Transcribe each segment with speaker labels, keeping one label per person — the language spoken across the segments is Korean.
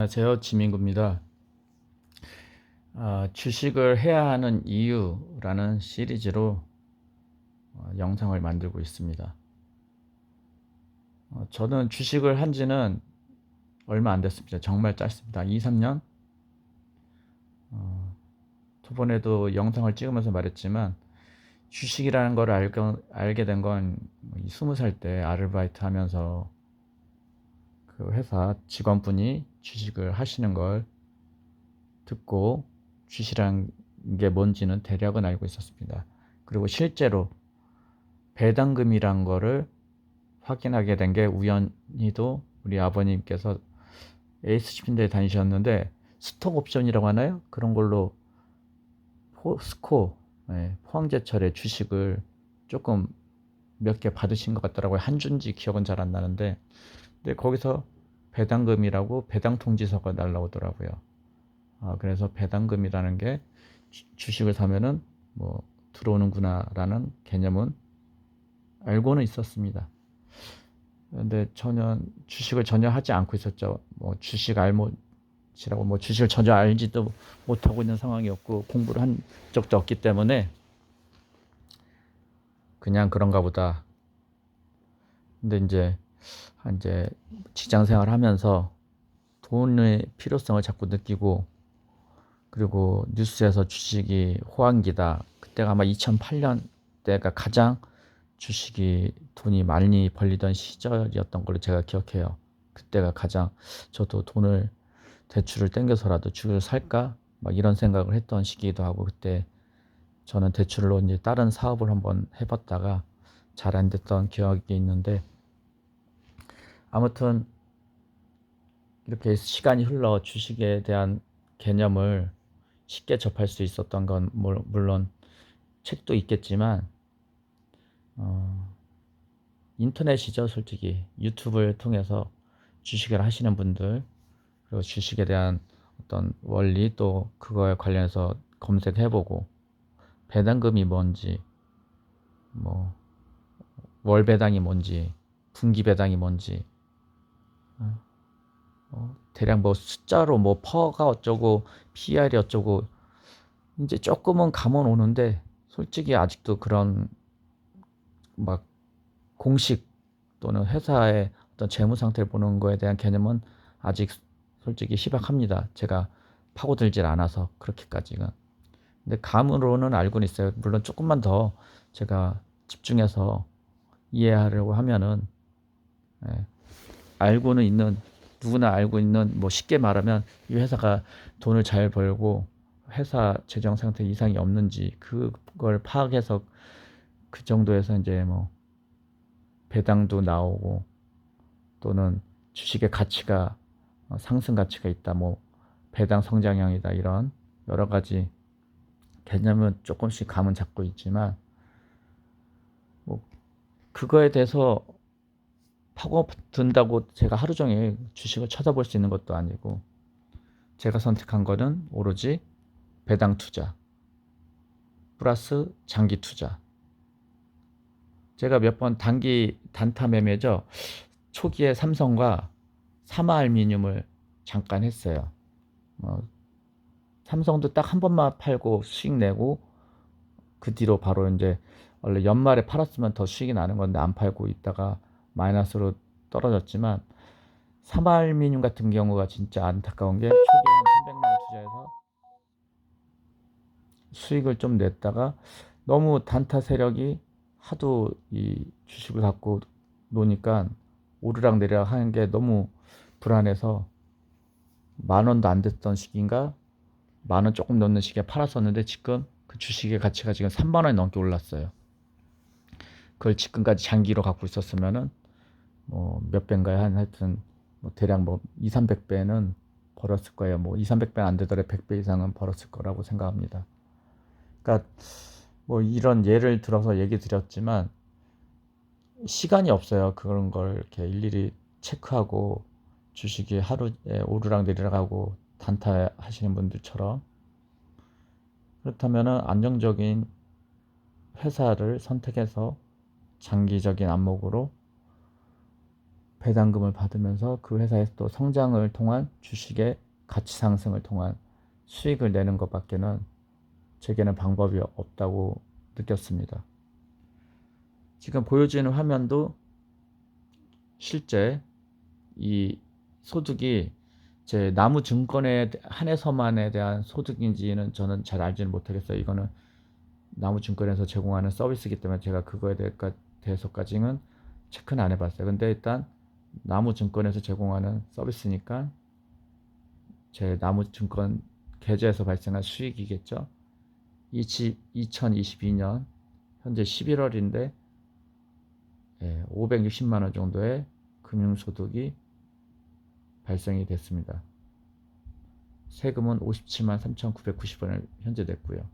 Speaker 1: 안녕하세요. 지민구입니다. 아, 주식을 해야 하는 이유라는 시리즈로 어, 영상을 만들고 있습니다. 어, 저는 주식을 한 지는 얼마 안 됐습니다. 정말 짧습니다. 2, 3년? 어, 저번에도 영상을 찍으면서 말했지만 주식이라는 걸 알게, 알게 된 건 20살 때 아르바이트 하면서 그 회사 직원분이 주식을 하시는 걸 듣고 주식이란 게 뭔지는 대략은 알고 있었습니다. 그리고 실제로 배당금이란 거를 확인하게 된 게 우연히도 우리 아버님께서 에이스 침대에 다니셨는데 스톡 옵션이라고 하나요? 그런 걸로 포스코 예, 포항제철의 주식을 조금 몇 개 받으신 것 같더라고요. 한 주인지 기억은 잘 안 나는데 근데 거기서 배당금이라고 배당 통지서가 날라오더라고요. 아, 그래서 배당금이라는 게 주- 주식을 사면은 뭐 들어오는구나라는 개념은 알고는 있었습니다. 근데 전혀 주식을 전혀 하지 않고 있었죠. 뭐 주식 알못이라고 뭐 주식을 전혀 알지도 못하고 있는 상황이었고 공부를 한 적도 없기 때문에 그냥 그런가 보다. 근데 이제 한 이제 직장 생활을 하면서 돈의 필요성을 자꾸 느끼고 그리고 뉴스에서 주식이 호황기다. 그때가 아마 2008년 때가 가장 주식이 돈이 많이 벌리던 시절이었던 걸로 제가 기억해요. 그때가 가장 저도 돈을 대출을 땡겨서라도 주식을 살까 막 이런 생각을 했던 시기이기도 하고 그때 저는 대출로 이제 다른 사업을 한번 해봤다가 잘 안 됐던 기억이 있는데 아무튼 이렇게 시간이 흘러 주식에 대한 개념을 쉽게 접할 수 있었던 건 물- 물론 책도 있겠지만 어, 인터넷이죠 솔직히. 유튜브를 통해서 주식을 하시는 분들 그리고 주식에 대한 어떤 원리 또 그거에 관련해서 검색해보고 배당금이 뭔지 뭐 월배당이 뭔지 분기배당이 뭔지 어, 대략 뭐 숫자로 뭐 퍼가 어쩌고 PR이 어쩌고 이제 조금은 감은 오는데 솔직히 아직도 그런 막 공식 또는 회사의 어떤 재무 상태를 보는 거에 대한 개념은 아직 솔직히 희박합니다. 제가 파고들질 않아서 그렇게까지가. 근데 감으로는 알고는 있어요. 물론 조금만 더 제가 집중해서 이해하려고 하면은 예, 알고는 있는 누구나 알고 있는 뭐 쉽게 말하면 이 회사가 돈을 잘 벌고 회사 재정 상태 이상이 없는지 그걸 파악해서 그 정도에서 이제 뭐 배당도 나오고 또는 주식의 가치가 어, 상승 가치가 있다 뭐 배당 성장형이다 이런 여러 가지 개념은 조금씩 감은 잡고 있지만 뭐 그거에 대해서 파고든다고 제가 하루 종일 주식을 쳐다볼 수 있는 것도 아니고 제가 선택한 거는 오로지 배당 투자 플러스 장기 투자. 제가 몇 번 단기 단타 매매죠. 초기에 삼성과 사마알미늄을 잠깐 했어요. 어, 삼성도 딱 한 번만 팔고 수익 내고 그 뒤로 바로 이제 원래 연말에 팔았으면 더 수익이 나는 건데 안 팔고 있다가 마이너스로 떨어졌지만 사마알미늄 같은 경우가 진짜 안타까운 게 초기에 한 300만 원 투자해서 수익을 좀 냈다가 너무 단타 세력이 하도 이 주식을 갖고 노니까 오르락 내리락 하는 게 너무 불안해서 만 원도 안 됐던 시기인가 만 원 조금 넘는 시기에 팔았었는데 지금 그 주식의 가치가 지금 3만 원이 넘게 올랐어요. 그걸 지금까지 장기로 갖고 있었으면은 뭐 몇 배인가요? 한 하여튼 뭐 대략 뭐 2, 300배는 벌었을 거예요. 뭐 2, 300배는 안 되더라도 100배 이상은 벌었을 거라고 생각합니다. 그러니까 뭐 이런 예를 들어서 얘기 드렸지만 시간이 없어요. 그런 걸 이렇게 일일이 체크하고 주식이 하루에 오르락 내리락 하고 단타 하시는 분들처럼 그렇다면은 안정적인 회사를 선택해서 장기적인 안목으로 배당금을 받으면서 그 회사에서 또 성장을 통한 주식의 가치 상승을 통한 수익을 내는 것밖에는 제게는 방법이 없다고 느꼈습니다. 지금 보여지는 화면도 실제 이 소득이 제 나무 증권에 한해서만에 대한 소득인지는 저는 잘 알지는 못하겠어요. 이거는 나무 증권에서 제공하는 서비스이기 때문에 제가 그거에 대해서까지는 체크는 안 해봤어요. 근데 일단 나무 증권에서 제공하는 서비스니까 제 나무 증권 계좌에서 발생한 수익이겠죠. 2022년 현재 11월인데 예, 560만 원 정도의 금융소득이 발생이 됐습니다. 세금은 57만 3,990원을 현재 냈고요.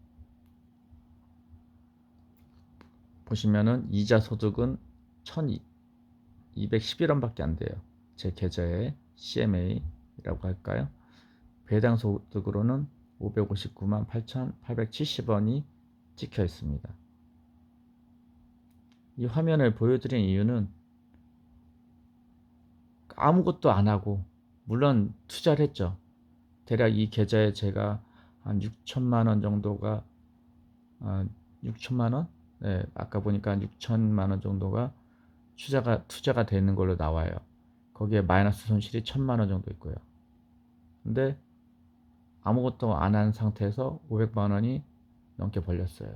Speaker 1: 보시면은 이자 소득은 1,211원밖에 안 돼요. 제 계좌에 CMA라고 할까요? 배당 소득으로는 559만 8,870원이 찍혀 있습니다. 이 화면을 보여드린 이유는 아무것도 안 하고 물론 투자를 했죠. 대략 이 계좌에 제가 한 6천만 원 정도가 아, 6천만 원? 네, 아까 보니까 6천만 원 정도가 투자가 투자가 되는 걸로 나와요. 거기에 마이너스 손실이 천만 원 정도 있고요. 근데 아무것도 안 한 상태에서 500만 원이 넘게 벌렸어요.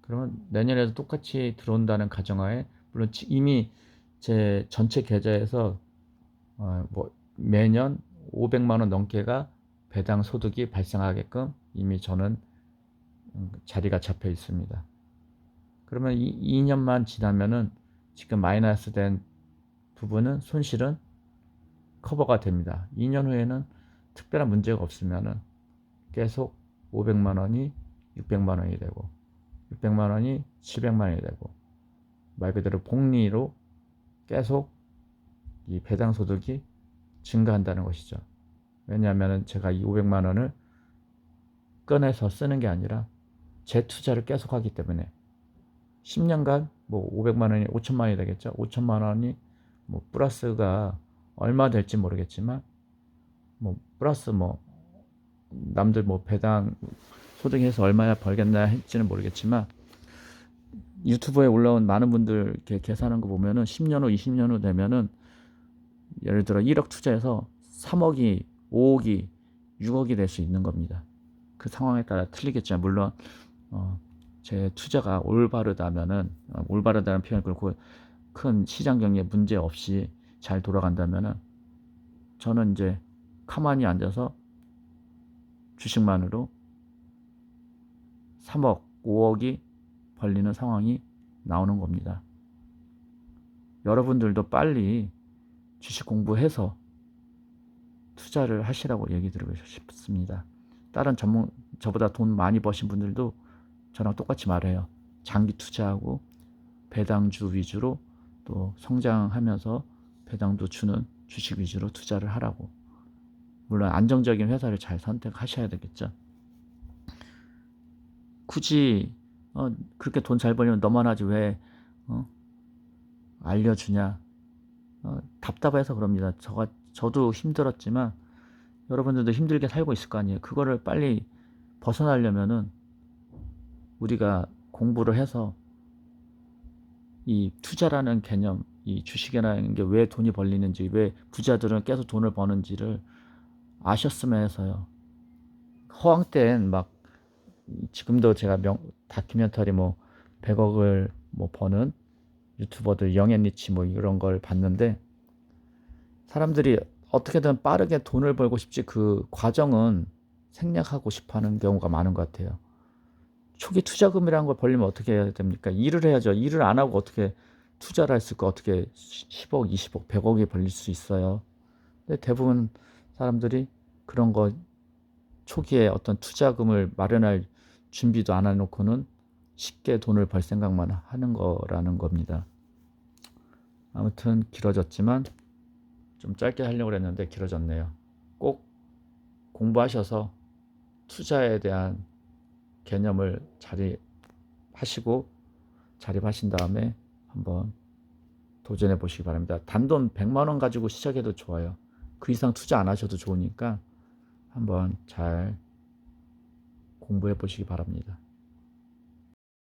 Speaker 1: 그러면 내년에도 똑같이 들어온다는 가정하에 물론 이미 제 전체 계좌에서 어, 뭐 매년 500만 원 넘게가 배당 소득이 발생하게끔 이미 저는 음, 자리가 잡혀 있습니다. 그러면 이 2년만 지나면은 지금 마이너스 된 부분은 손실은 커버가 됩니다. 2년 후에는 특별한 문제가 없으면은 계속 500만 원이 600만 원이 되고 600만 원이 700만 원이 되고 말 그대로 복리로 계속 이 배당 소득이 증가한다는 것이죠. 왜냐하면 제가 이 500만 원을 꺼내서 쓰는 게 아니라 재 투자를 계속 하기 때문에 10년간 뭐 500만 원이 5천만 원이 되겠죠. 5천만 원이 뭐 플러스가 얼마 될지 모르겠지만 뭐 플러스 뭐 남들 뭐 배당 소득해서 얼마나 벌겠나 할지는 모르겠지만 유튜브에 올라온 많은 분들 이렇게 계산한 거 보면은 10년 후, 20년 후 되면은 예를 들어 1억 투자해서 3억이, 5억이, 6억이 될 수 있는 겁니다. 그 상황에 따라 틀리겠지만 물론 어, 제 투자가 올바르다면은 어, 올바르다는 표현을 그렇고 큰 시장 경기에 문제 없이 잘 돌아간다면은 저는 이제 가만히 앉아서 주식만으로 3억, 5억이 벌리는 상황이 나오는 겁니다. 여러분들도 빨리 주식 공부해서 투자를 하시라고 얘기 드리고 싶습니다. 다른 전문, 저보다 돈 많이 버신 분들도 저랑 똑같이 말해요. 장기 투자하고 배당주 위주로 또 성장하면서 배당도 주는 주식 위주로 투자를 하라고. 물론 안정적인 회사를 잘 선택하셔야 되겠죠. 굳이 어, 그렇게 돈 잘 벌면 너만 하지 왜 어? 알려주냐? 어, 답답해서 그럽니다. 저가 저도 힘들었지만 여러분들도 힘들게 살고 있을 거 아니에요. 그거를 빨리 벗어나려면은 우리가 공부를 해서 이 투자라는 개념, 이 주식이라는 게 왜 돈이 벌리는지, 왜 부자들은 계속 돈을 버는지를 아셨으면 해서요. 허황 때는 막 지금도 제가 명, 다큐멘터리 뭐 100억을 뭐 버는 유튜버들 영앤리치 뭐 이런 걸 봤는데 사람들이 어떻게든 빠르게 돈을 벌고 싶지 그 과정은 생략하고 싶어 하는 경우가 많은 것 같아요. 초기 투자금이라는 걸 벌리면 어떻게 해야 됩니까? 일을 해야죠. 일을 안 하고 어떻게 투자를 했을까? 어떻게 10억, 20억, 100억이 벌릴 수 있어요? 근데 대부분 사람들이 그런 거 초기에 어떤 투자금을 마련할 준비도 안 해놓고는 쉽게 돈을 벌 생각만 하는 거라는 겁니다. 아무튼 길어졌지만 좀 짧게 하려고 했는데 길어졌네요. 꼭 공부하셔서 투자에 대한 개념을 자리 하시고 자립하신 다음에 한번 도전해 보시기 바랍니다. 단돈 100만 원 가지고 시작해도 좋아요. 그 이상 투자 안 하셔도 좋으니까 한번 잘 공부해 보시기 바랍니다.